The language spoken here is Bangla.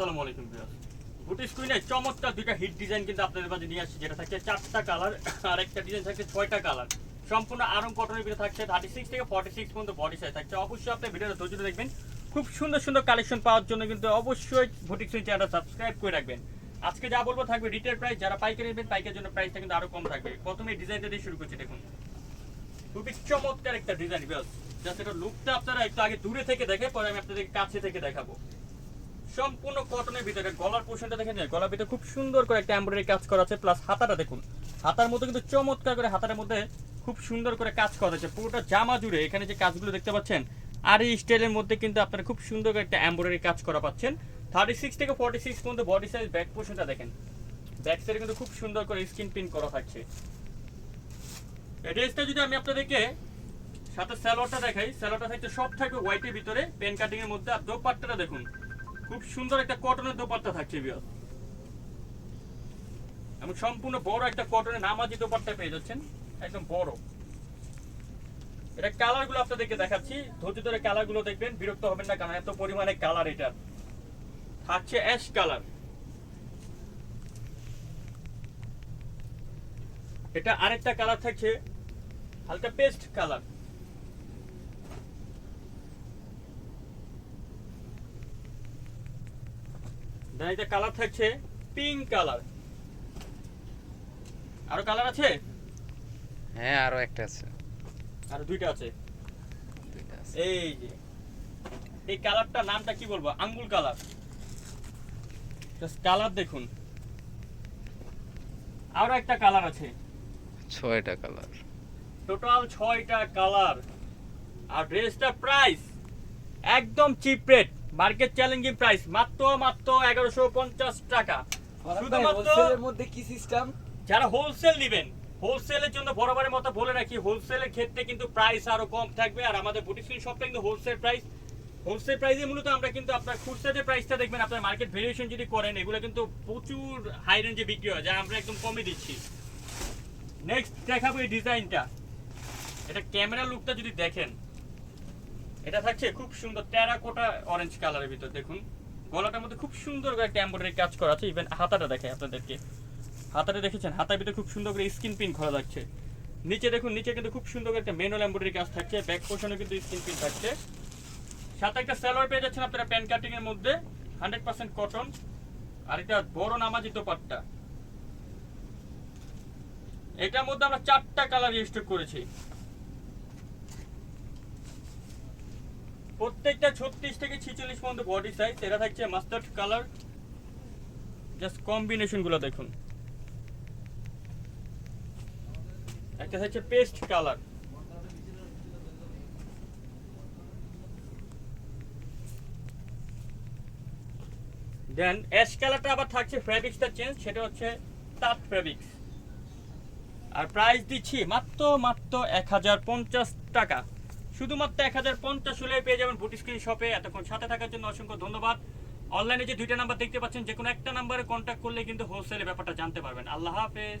আসসালামু আলাইকুম ভিউয়ার্স। চমৎকার দুইটা হিট ডিজাইন কিন্তু আপনাদের মাঝে নিয়ে আসছি, যেটা থাকছে চারটা কালার আর একটা ডিজাইন থাকছে ছয়টা কালার সম্পূর্ণ আরং কটনের ভিতরে থাকছে থার্টি সিক্স থেকে ফর্টি সিক্স পর্যন্ত বডি সাইজ থাকছে। অবশ্যই আপনি ভিডিওটা ধৈর্য দেখবেন। খুব সুন্দর সুন্দর কালেকশন পাওয়ার জন্য কিন্তু অবশ্যই বুটিক স্ক্রিন চ্যানেলটা সাবস্ক্রাইব করে রাখবেন। আজকে যা বলব থাকবে রিটেল প্রাইস যারা পাইকারি নেবেন, পাইকারের জন্য প্রাইসটা কিন্তু আরও কম থাকবে। প্রথমে ডিজাইনটা দিয়ে শুরু করছি, দেখুন। খুবই চমৎকার একটা ডিজাইন বিয়াস জাস্ট এটা লুকটা আপনারা একটু আগে দূরে থেকে দেখে, পরে আমি আপনাদের কাছে থেকে দেখাবো। সম্পূর্ণ কটনের ভিতরে গলার পোর্শনটা দেখেন গলার ভিতরে খুব সুন্দর করে একটা এমব্রয়ডারি কাজ করা আছে প্লাস হাতাটা দেখুন। হাতার মধ্যে কিন্তু চমৎকার করে হাতার মধ্যে খুব সুন্দর করে কাজ করা আছে, পুরোটা জামা জুড়ে। এখানে যে কাজগুলো দেখতে পাচ্ছেন আর এই স্টাইলের মধ্যে কিন্তু আপনারা খুব সুন্দর করে একটা এমব্রয়ডারি কাজ করা পাচ্ছেন। থার্টি সিক্স থেকে ফর্টি সিক্স পর্যন্ত বডি সাইজ ব্যাক পোর্শনটা দেখেন। ব্যাক সাইডে কিন্তু খুব সুন্দর করে স্কিন পিন করা থাকছে। ড্রেসটা যদি আমি আপনাদেরকে সাথে স্যালোয়ারটা দেখাই স্যালোয়ারটা থাকছে সব থাকবে হোয়াইটের ভিতরে। পেন কাটিং এর মধ্যে আর দোপাট্টাটা দেখুন। খুব সুন্দর একটা কটনের দোপাট্টা থাকছে বিয়ার এবং সম্পূর্ণ বড় একটা কটনের নামাজি দোপাট্টা পেয়ে যাচ্ছেন। একদম বড়। এটা কালারগুলো আপনাদেরকে দেখাচ্ছি। ধৈর্য ধরে কালারগুলো দেখবেন, বিরক্ত হবেন না, কারণ এত পরিমাণে কালার এটা। থাকছে অ্যাশ কালার এটা আরেকটা কালার থাকছে, হালকা পেস্ট কালার দেন এটা কালার থাকছে পিঙ্ক কালার আরও কালার আছে? হ্যাঁ আরও একটা আছে। আর দুইটা আছে। দুইটা আছে। এই যে এই কালারটা নামটা কি বলব? আঙ্গুল কালার কালার দেখুন। আরও একটা কালার আছে। ছয়টা কালার টোটাল ছয়টা কালার আর ড্রেসটা প্রাইস একদম cheap rate market challenging price মাত্র মাত্র এগারোশো পঞ্চাশ টাকা। শুধুমাত্র মধ্যে কি সিস্টেম যারা হোলসেল নেবেন হোলসেলের জন্য বরাবরের মতো বলে রাখি হোলসেলের ক্ষেত্রে কিন্তু প্রাইস আরও কম থাকবে। আর আমাদের বুটিক শপটা কিন্তু হোলসেল প্রাইস হোলসেল প্রাইসে মূলত আমরা কিন্তু আপনার খুচরা যে প্রাইসটা দেখবেন আপনার মার্কেট ভেরিয়েশন যদি করেন এগুলো কিন্তু প্রচুর হাই রেঞ্জে বিক্রি হয় যা আমরা একদম কমে দিচ্ছি। নেক্সট দেখাবো এই ডিজাইনটা এটা ক্যামেরা লুকটা যদি দেখেন এটা থাকছে খুব সুন্দর টেরাকোটা অরেঞ্জ কালারের ভিতর, দেখুন। গলাটার মধ্যে খুব সুন্দর করে একটা এমব্রয়ডারি কাজ করা আছে ইভেন হাতাটা দেখে আপনাদেরকে। হাতাটা দেখেছেন? হাতার ভিতরে খুব সুন্দর করে স্কিন পিন করা যাচ্ছে নিচে দেখুন, নিচে কিন্তু খুব সুন্দর একটা মেনুয়াল এমব্রয়ডারি কাজ থাকছে ব্যাক পোর্শনে কিন্তু স্কিন পিন থাকছে। সাথে একটা সালোয়ার পেয়ে যাচ্ছেন আপনারা প্যান কাটিং এর মধ্যে হান্ড্রেড পার্সেন্ট কটন আর এটা বড় নামাজি দোপাট্টা। এটার মধ্যে আমরা চারটা কালার ইউজ করেছি। প্রত্যেকটা ছত্রিশ থেকে ছিচল্লিশ পর্যন্ত বডি সাইজ এটা থাকছে মাস্টার্ড কালার জাস্ট কম্বিনেশনগুলো দেখুন। একটা থাকছে পেস্ট কালার দেন অ্যাশ কালারটা আবার থাকছে ফ্যাব্রিক্সটা চেঞ্জ সেটা হচ্ছে তাঁত ফ্যাব্রিক্স আর প্রাইস দিচ্ছি মাত্র মাত্র এক হাজার পঞ্চাশ টাকা। শুধুমাত্র এক হাজার পঞ্চাশ হলে পেয়ে যাবেন বুটি স্ক্রিন শপে এতক্ষণ সাথে থাকার জন্য অসংখ্য ধন্যবাদ। অনলাইনে যে দুইটা নাম্বার দেখতে পাচ্ছেন, যে কোনো একটা নাম্বারে কন্ট্যাক্ট করলে কিন্তু হোলসেলের ব্যাপারটা জানতে পারবেন। আল্লাহ হাফেজ।